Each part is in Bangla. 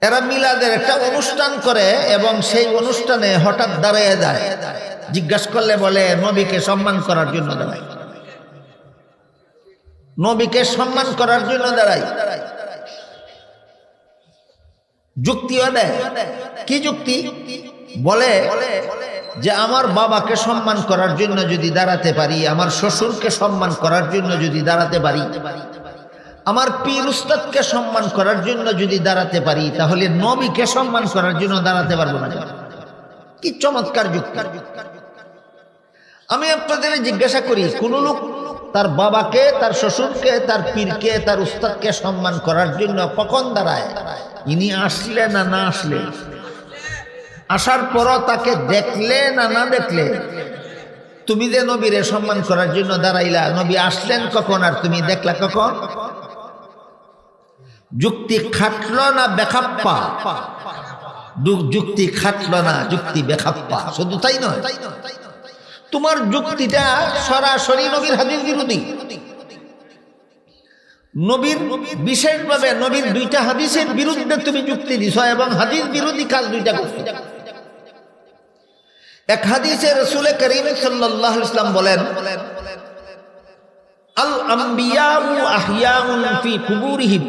এরা মিলাদের একটা অনুষ্ঠান করে এবং সেই অনুষ্ঠানে হঠাৎ দাঁড়িয়ে যায়। জিজ্ঞাসা করলে বলে, নবীকে সম্মান করার জন্য দাঁড়াই। নবীকে সম্মান করার জন্য দাঁড়াই। যুক্তিও দেয়। কি যুক্তি? বলে যে আমার বাবাকে সম্মান করার জন্য যদি দাঁড়াতে পারি, আমার শ্বশুরকে সম্মান করার জন্য যদি দাঁড়াতে পারি আমার পীর উস্তাদকে সম্মান করার জন্য যদি দাঁড়াতে পারি, তাহলে নবীকে সম্মান করার জন্য দাঁড়াতে পারব না। কি চমৎকার আমি আপনাদের জিজ্ঞাসা করি, কোন লোক তার বাবাকে, তার শ্বশুরকে, তার পীরকে, তার উস্তাদকে সম্মান করার জন্য কখন দাঁড়ায়? ইনি আসলে না না আসলে? আসার পরও তাকে দেখলে না না দেখলে? তুমি যে নবীরে সম্মান করার জন্য দাঁড়াইলা, নবী আসলেন কখন আর তুমি দেখলা কখন? যুক্তি খাটলো না বেখাপ্পা? যুক্তি খাটলো না যুক্তি বেখাপ্পা। শুধু তাই নয়, তোমার যুক্তিটা সরাসরি নবীর হাদিস বিরোধী। নবীর বিশেষভাবে নবীর দুইটা হাদিসের বিরুদ্ধে তুমি যুক্তি দিছ এবং হাদিস বিরোধী কাজ দুইটা করছ। এক হাদিসে রসুলে করিম সাল্লাহ ইসলাম বলেন আল আম্বিয়াউ আহিয়াউন ফি কুবুরিহিম।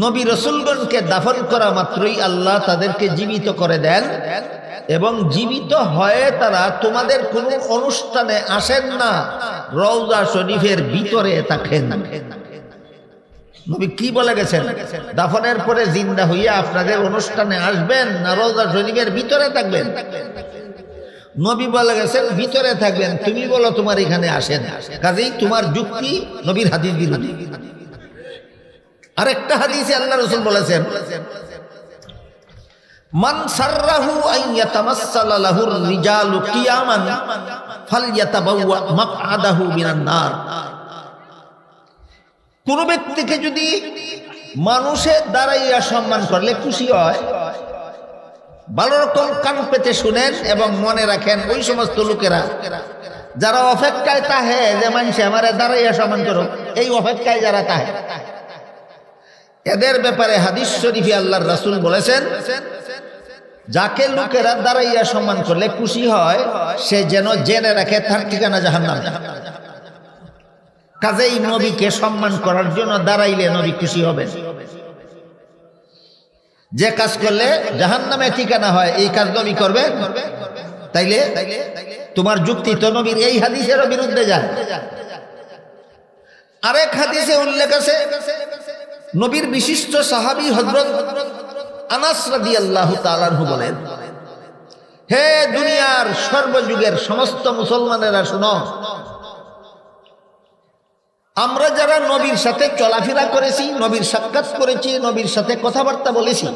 নবী রসুলগণকে দাফন করা মাত্রই আল্লাহ তাদেরকে জীবিত করে দেন এবং জীবিত হয়ে তারা তোমাদের কোন অনুষ্ঠানে আসেন না, রওজা শরীফের ভিতরে থাকেন। নবী কি বলে গেছেন? দাফনের পরে জিন্দা হইয়া আপনাদের অনুষ্ঠানে আসবেন না রওজা শরীফের ভিতরে থাকবেন? নবী বলে গেছেন, ভিতরে থাকবেন। তুমি বলো তোমার এখানে আসেন। কাজেই তোমার যুক্তি নবীর হাদিস বিরোধী। আরেকটা হাদিসে আল্লাহ রসুল বলেছেন, মান সাররাহু রিজালু কিয়ামান ফালইয়াতাবাওয়া মাকআদাহু মিনান নার। কোন ব্যক্তিকে যদি মানুষের দাঁড়াইয়া সম্মান করলে খুশি হয়, ভালো রকম কান পেতে শুনেন এবং মনে রাখেন ওই সমস্ত লোকেরা যারা অপেক্ষায় তাহে যে মানুষ আমার দাঁড়াইয়া সম্মান করো এই অপেক্ষায় যারা তাহে। এদের ব্যাপারে হাদিস শরীফি আল্লাহর রাসূল বলেছেন, যাকে লোকেরা দাঁড়াইয়া সম্মান করলে খুশি হয়, সে যেন জেনে রাখে তার ঠিকানা জাহান্নাম। কাজেই নবীকে সম্মান করার জন্য দাঁড়াইলে নবী খুশি হবেন। যে কাজ করলে জাহান নামে ঠিকানা হয়, এই কাজ নবী করবে। তাইলে তোমার যুক্তি তো নবীর এই হাদিসেরও বিরুদ্ধে যায়। আরেক হাদিসে উল্লেখ আছে নবীর বিশিষ্ট সাহাবী হজরত আনাস রাদিয়াল্লাহু তাআলাহু বলেন, হে দুনিয়ার সর্বযুগের সমস্ত মুসলমানেরা শুনো, আমরা যারা নবীর সাথে চলাফেরা করেছি, নবীর সাক্ষাৎ করেছি, নবীর সাথে কথাবার্তা বলেছি,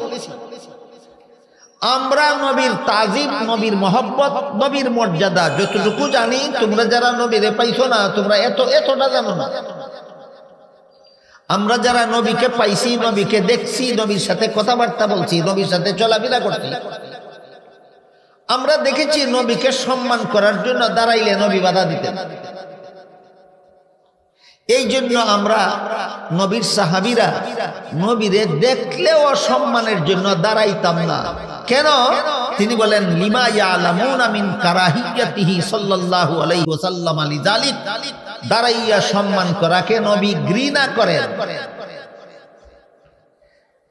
আমরা নবীর তাজিম, নবীর মহব্বত, নবীর মর্যাদা যতটুকু জানি, তোমরা যারা নবীরে পাইছো না, তোমরা এত, এতটা জানো না। আমরা যারা নবীকে পাইছি, নবীকে দেখছি, নবীর সাথে কথাবার্তা বলছি, নবীর সাথে চলাফেরা করছি, আমরা দেখেছি নবীকে সম্মান করার জন্য দাঁড়াইলে নবী বাধা দিতেন। এই জন্য আমরা নবীর সাহাবিরা নবীরে দেখলেও সম্মানের জন্য দাঁড়াইতাম না। কেন? তিনি বলেন, লিমা ইয়ালামুন মিন কারাহিয়াতিহি সাল্লাল্লাহু আলাইহি ওয়াসাল্লাম আলি যালিক। দাঁড়াইয়া সম্মান করাকে নবী ঘৃণা করেন।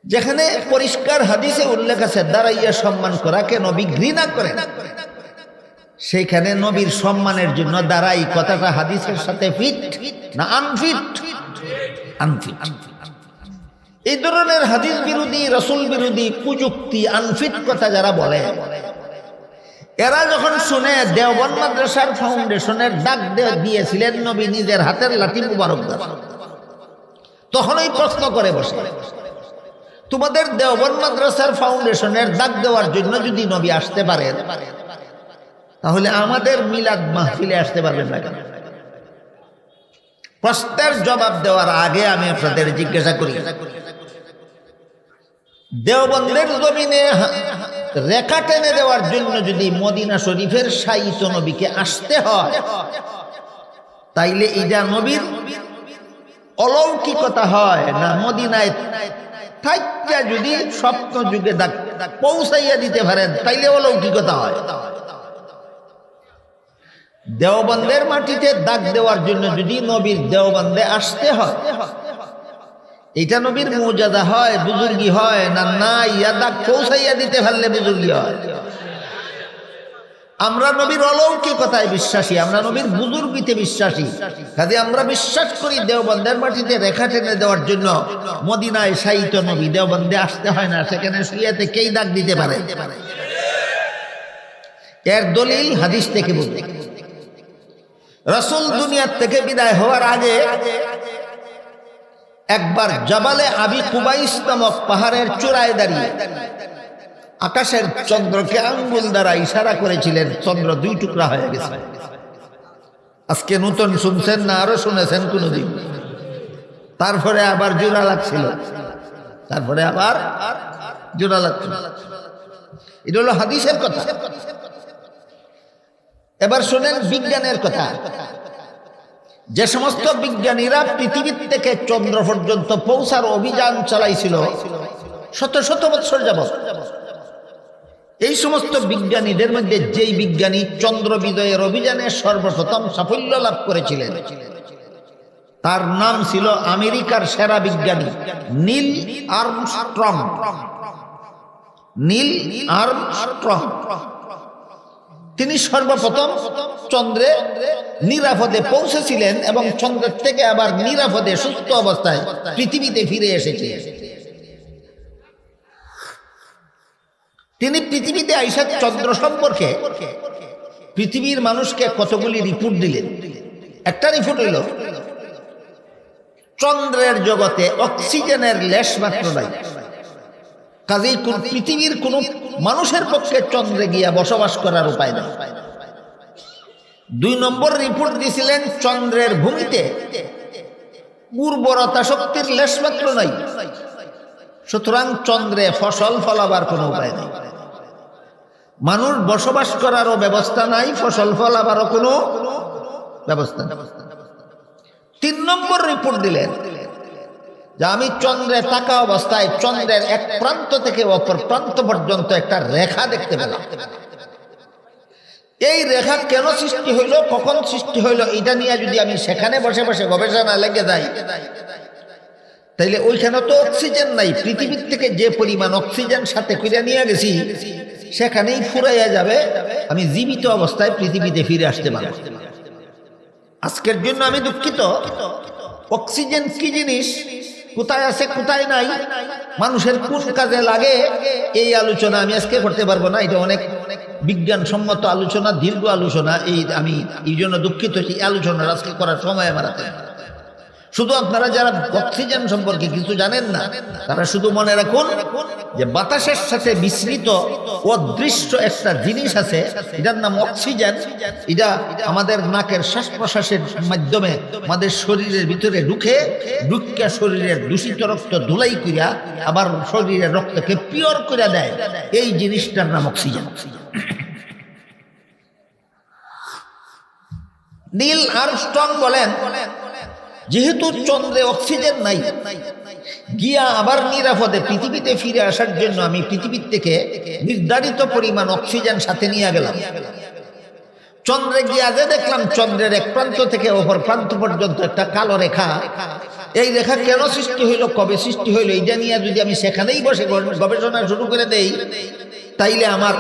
যেখানে পরিষ্কার হাদিসে উল্লেখ আছে, দাঁড়াইয়া সম্মান করাকে নবী ঘৃণা করেন। সেইখানে নবীর সম্মানের জন্য দাঁড়াই কথাটা হাদিসের সাথে ফিট না আনফিট আনফিট এই ধরনের হাদিস বিরোধী, রসুল বিরোধী কুযুক্তি আনফিট কথা যারা বলে। এরা যখন শুনে দেওবন মাদ্রাসার ফাউন্ডেশনের ডাক দিয়েছিলেন নবী নিজের হাতের লাঠি মুবারক দ্বারা তখনই প্রশ্ন করে বসে, তোমাদের দেওবন মাদ্রাসার ফাউন্ডেশনের ডাক দেওয়ার জন্য যদি নবী আসতে পারেন, তাহলে আমাদের মিলাদ মাহফিলে আসতে পারবেন না কেন? প্রশ্নের জবাব দেওয়ার আগে আমি আপনাদের জিজ্ঞাসা করি, দেওবন্দের জমিনে রেখা টেনে দেওয়ার জন্য যদি মদিনা শরীফের সাইত নবীকে আসতে হয়, তাইলে ইডা নবীর অলৌকিকতা হয় না মদিনায় যদি স্বপ্ন যুগে পৌঁছাইয়া দিতে পারেন, তাইলে অলৌকিকতা হয়। দেওবন্দের মাটিতে দাগ দেওয়ার জন্য যদি নবীর দেওবন্দে আসতে হয় এটা নবীর মৌজাদা হয়, বুজুর্গি হয়, না না ইয়া দাগ পৌঁছাইয়া দিতে পারলে বুজুর্গি হয়। আমরা নবীর অলৌকিকতায় বিশ্বাসী, আমরা নবীর বুজুর্গিতে বিশ্বাসী। কাজে আমরা বিশ্বাস করি দেওবন্দের মাটিতে রেখা টেনে দেওয়ার জন্য মদিনায় সাহিত্য নবী, দেওবন্দে আসতে হয় না, সেখানে শুয়েতে কেই দাগ দিতে পারে? এর দলিল হাদিস থেকে বুঝতে রসুল দুনিয়ার থেকে বিদায় হওয়ার আগে একবার জবালে আবি কুবাইস নামক পাহাড়ের চূড়ায় দাঁড়িয়ে আকাশের চন্দ্রকে আঙ্গুল দ্বারা ইশারা করেছিলেন, চন্দ্র দুই টুকরা হয়ে গেছে। আজকে নতুন শুনছেন না আরও শুনেছেন কোনদিন? তারপরে আবার জোড়া লাগছিল। তারপরে আবার জোড়া লাগছিল। এটা হলো হাদিসের কথা। এবার শোনেন বিজ্ঞানের কথা। যে সমস্ত বিজ্ঞানীরা পৃথিবীর থেকে চন্দ্র পর্যন্ত পৌঁছার অভিযান চালাইছিল, শত শত বৎসর যাবত এই সমস্ত বিজ্ঞানীদের মধ্যে যেই বিজ্ঞানী চন্দ্র বিজয়ের অভিযানে সর্বপ্রথম সাফল্য লাভ করেছিলেন, তার নাম ছিল আমেরিকার সেরা বিজ্ঞানী নীল আর্মস্ট্রং। Neil Armstrong. তিনি সর্বপ্রথম চন্দ্রে নিরাপদে পৌঁছেছিলেন এবং চন্দ্রের থেকে আবার নিরাপদে সুস্থ অবস্থায় পৃথিবীতে ফিরে এসেছে। তিনি পৃথিবীতে আইসা চন্দ্র সম্পর্কে পৃথিবীর মানুষকে কতগুলি রিপোর্ট দিলেন? একটা রিপোর্ট হইল চন্দ্রের জগতে অক্সিজেনের লেশ মাত্র নাই। কাজেই পৃথিবীর কোন মানুষের পক্ষে চন্দ্রে গিয়া বসবাস করার উপায় নেই। দুই নম্বর রিপোর্ট দিয়েছিলেন চন্দ্রের ভূমিতে। উর্বরতা শক্তির লেশ মাত্র নাই সুতরাং চন্দ্রে ফসল ফলাবার কোনো উপায় নেই। মানুষ বসবাস করারও ব্যবস্থা নাই, ফসল ফলাবারও কোনো ব্যবস্থা তিন নম্বর রিপোর্ট দিলেন যে আমি চন্দ্রে থাকা অবস্থায় চন্দ্রের এক প্রান্ত থেকে অপর প্রান্ত পর্যন্ত একটা রেখা দেখতে পেলাম। এই রেখা কেন সৃষ্টি হইল, কখন সৃষ্টি হইল, এটা নিয়ে যদি আমি সেখানে বসে বসে গবেষণা লেগে যাই, তাইলে ওইখানে তো অক্সিজেন নাই। পৃথিবীর থেকে যে পরিমাণ অক্সিজেন সাথে করে নিয়ে গেছি, সেখানেই ফুরাইয়া যাবে। আমি জীবিত অবস্থায় পৃথিবীতে ফিরে আসতে পারব। আজকের জন্য আমি দুঃখিত। অক্সিজেন কি জিনিস? কোথায় আছে, কোথায় নাই? মানুষের কোন কাজে লাগে? এই আলোচনা আমি আজকে করতে পারব না। এটা অনেক বিজ্ঞানসম্মত আলোচনা, দীর্ঘ আলোচনা, এই আমি এই জন্য দুঃখিত এই আলোচনা আজকে করার সময় আমার হাতে শুধু আপনারা যারা অক্সিজেন সম্পর্কে কিছু জানেন না, তারা শুধু মনে রাখুন যে বাতাসের সাথে মিশ্রিত অদৃশ্য একটা জিনিস আছে, এটার নাম অক্সিজেন। এটা আমাদের নাকের শ্বাস প্রশ্বাসের মাধ্যমে আমাদের শরীরের ভিতরে ঢুকে, ঢুকিয়া শরীরের দূষিত রক্ত ধুলাই করিয়া আবার শরীরের রক্তকে পিওর করে দেয়। এই জিনিসটার নাম অক্সিজেন। নীল আর স্ট্রং বলেন যেহেতু চন্দ্রে অক্সিজেন নাই, গিয়া আবার নিরাপদে পৃথিবীতে ফিরে আসার জন্য আমি পৃথিবীর থেকে নির্ধারিত পরিমাণ অক্সিজেন সাথে নিয়ে গেলাম। চন্দ্রে গিয়া যে দেখলাম চন্দ্রের এক প্রান্ত থেকে অপর প্রান্ত পর্যন্ত একটা কালো রেখা। এই রেখা কেন সৃষ্টি হইল, কবে সৃষ্টি হইল, এইটা নিয়ে যদি আমি সেখানেই বসে গবেষণা শুরু করে দেই তাইলে আমার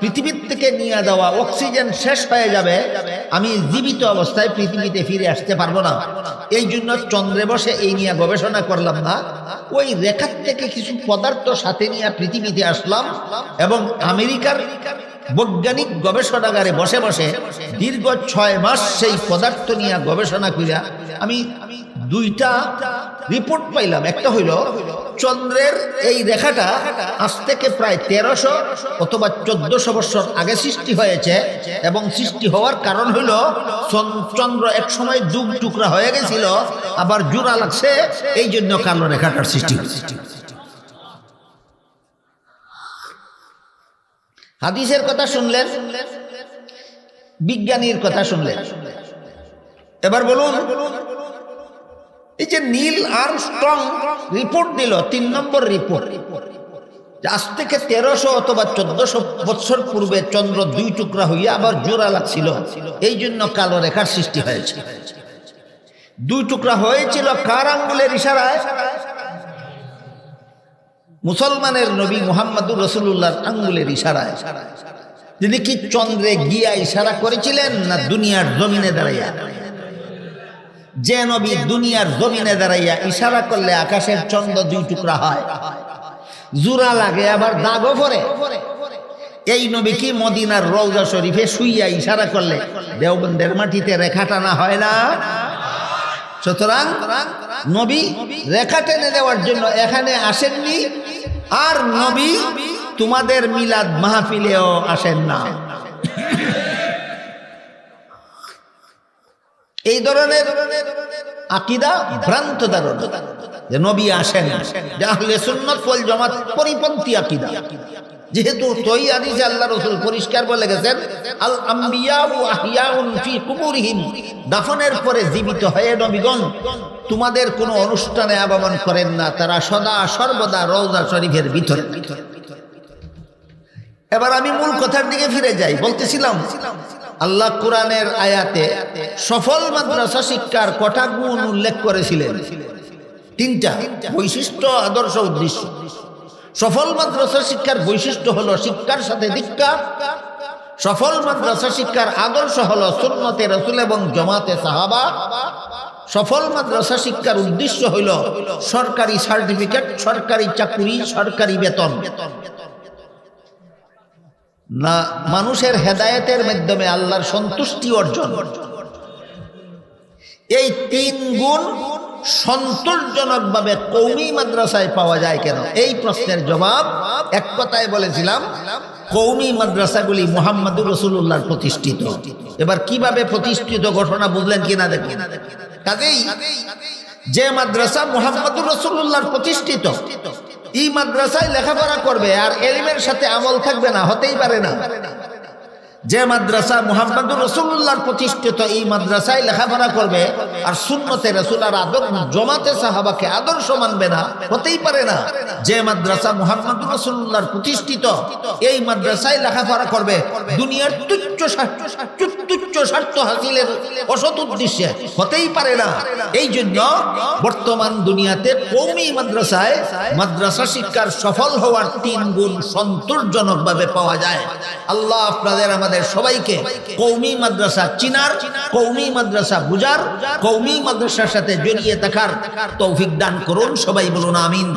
পৃথিবীর থেকে নিয়ে দেওয়া অক্সিজেন শেষ হয়ে যাবে, আমি জীবিত অবস্থায় পৃথিবীতে ফিরে আসতে পারব না। এই জন্য চন্দ্রে বসে এই নিয়ে গবেষণা করলাম না। ওই রেখার থেকে কিছু পদার্থ সাথে নিয়ে পৃথিবীতে আসলাম এবং আমেরিকার বৈজ্ঞানিক গবেষণাগারে বসে বসে দীর্ঘ ছয় মাস সেই পদার্থ নিয়ে গবেষণা করিয়া আমি দুইটা রিপোর্ট পাইলাম। একটা হইল, চন্দ্রের এই রেখাটা আজ থেকে প্রায় তেরোশো অথবা চোদ্দশো বছর আগে সৃষ্টি হয়েছে এবং সৃষ্টি হওয়ার কারণ হইল চন্দ্র এক সময় যুগ টুকরা হয়ে গেছিল, আবার জোড়া লাগছে, এই জন্য কালো রেখাটার সৃষ্টি হাদিসের কথা শুনলেন, বিজ্ঞানীর কথা শুনলেন। এবার বলুন এই যে নীল আর স্ট্রং রিপোর্ট দিল, তিন নম্বর রিপোর্ট আজ থেকে তেরোশো অথবা চোদ্দশো বছর পূর্বে চন্দ্র দুই টুকরা হইয়া আবার জোড়া লাগছিল এই জন্য কালো রেখার সৃষ্টি হয়েছে। দুই টুকরা হয়েছিল কার আঙ্গুলের ইশারায়? মুসলমানের নবী মুহাম্মদুর রসুল্লাহর আঙ্গুলের ইশারায়। তিনি কি চন্দ্রে গিয়া ইশারা করেছিলেন না দুনিয়ার জমিনে দাঁড়াইয়া? যে নবী দুনিয়ার জমিনে দাঁড়াইয়া ইশারা করলে আকাশের চন্দ্র দুই টুকরা হয়। জুরা লাগে, আবার দাগও পরে এই নবী কি মদিনার রৌজা শরীফে শুইয়া ইশারা করলে দেওবন্দের মাটিতে রেখা টানা হয় না? সুতরাং নবী রেখা টেনে দেওয়ার জন্য এখানে আসেননি, আর নবী তোমাদের মিলাদ মাহফিলেও আসেন না। এই ধরনের আকিদা ভ্রান্ত ধারণা যে নবী আসেন, যে আহলে সুন্নাত ওয়াল জামাত পরিপন্থী আকিদা। যেহেতু তৈ হাদিসে আল্লাহ রাসূল পরিষ্কার বলে গেছেন, আল আম্বিয়া ও আহিয়াউন ফি কুবুরিহিম দাফনের পরে জীবিত হয়ে নবীগণ, তোমাদের কোনো অনুষ্ঠানে আগমন করেন না, তারা সদা সর্বদা রওজা শরীফের ভিতরে। এবার আমি মূল কথার দিকে ফিরে যাই, বলতেছিলাম আল্লাহ কোরআনের আয়াতে সফল মাদ্রাসা শিক্ষার কটা গুণ উল্লেখ করেছিলেন? তিনটা বৈশিষ্ট্য, আদর্শ উদ্দেশ্য। সফল মাদ্রাসা শিক্ষার বৈশিষ্ট্য হলো শিক্ষার সাথে দীক্ষা। সফল মাদ্রাসা শিক্ষার আদর্শ হলো সুন্নতে রসুল এবং জমাতে সাহাবা। সফল মাদ্রাসা শিক্ষার উদ্দেশ্য হইল সরকারি সার্টিফিকেট, সরকারি চাকরি, সরকারি বেতন। না, মানুষের হেদায়েতের মাধ্যমে আল্লাহর সন্তুষ্টি অর্জন। এই তিন গুণ সন্তোষজনকভাবে কৌমি মাদ্রাসায় পাওয়া যায় কেন? এই প্রশ্নের জবাব এক কথায় বলেছিলাম, কৌমি মাদ্রাসাগুলি মোহাম্মদুর রসুল্লাহর প্রতিষ্ঠিত। এবার কীভাবে প্রতিষ্ঠিত ঘটনা বুঝলেন কিনা দেখেন। কাজেই যে মাদ্রাসা মোহাম্মদুর রসুল্লাহর প্রতিষ্ঠিত এই মাদ্রাসায় লেখাপড়া করবে আর এলিমের সাথে আমল থাকবে না হতেই পারে না। যে মাদ্রাসা মুহাম্মদুর রসুল্লাহর প্রতিষ্ঠিত, এই মাদ্রাসায় লেখাপড়া করবে, আর শূন্যতে রসুলার আদর জমাতে সাহাবাকে আদর্শ মানবে না, হতেই পারে না। যে মাদ্রাসা মুহাম্মদুর রসুল্লাহর প্রতিষ্ঠিত, এই মাদ্রাসায় লেখাপড়া করবে, দুনিয়ার তুচ্ছ স্বার্থ হাসিলের অসৎ উদ্দেশ্যে, হতেই পারে না। এই জন্য বর্তমান দুনিয়াতে কৌমি মাদ্রাসায় মাদ্রাসা শিক্ষার সফল হওয়ার তিন গুণ সন্তোষজনকভাবে পাওয়া যায়। আল্লাহ আপনাদের আমাদের সবাইকে কৌমি মাদ্রাসা চিনার, কৌমি মাদ্রাসা বুজার, কৌমি মাদ্রাসার সাথে জড়িয়ে থাকার তৌফিক দান করুন, সবাই বলুন আমিন।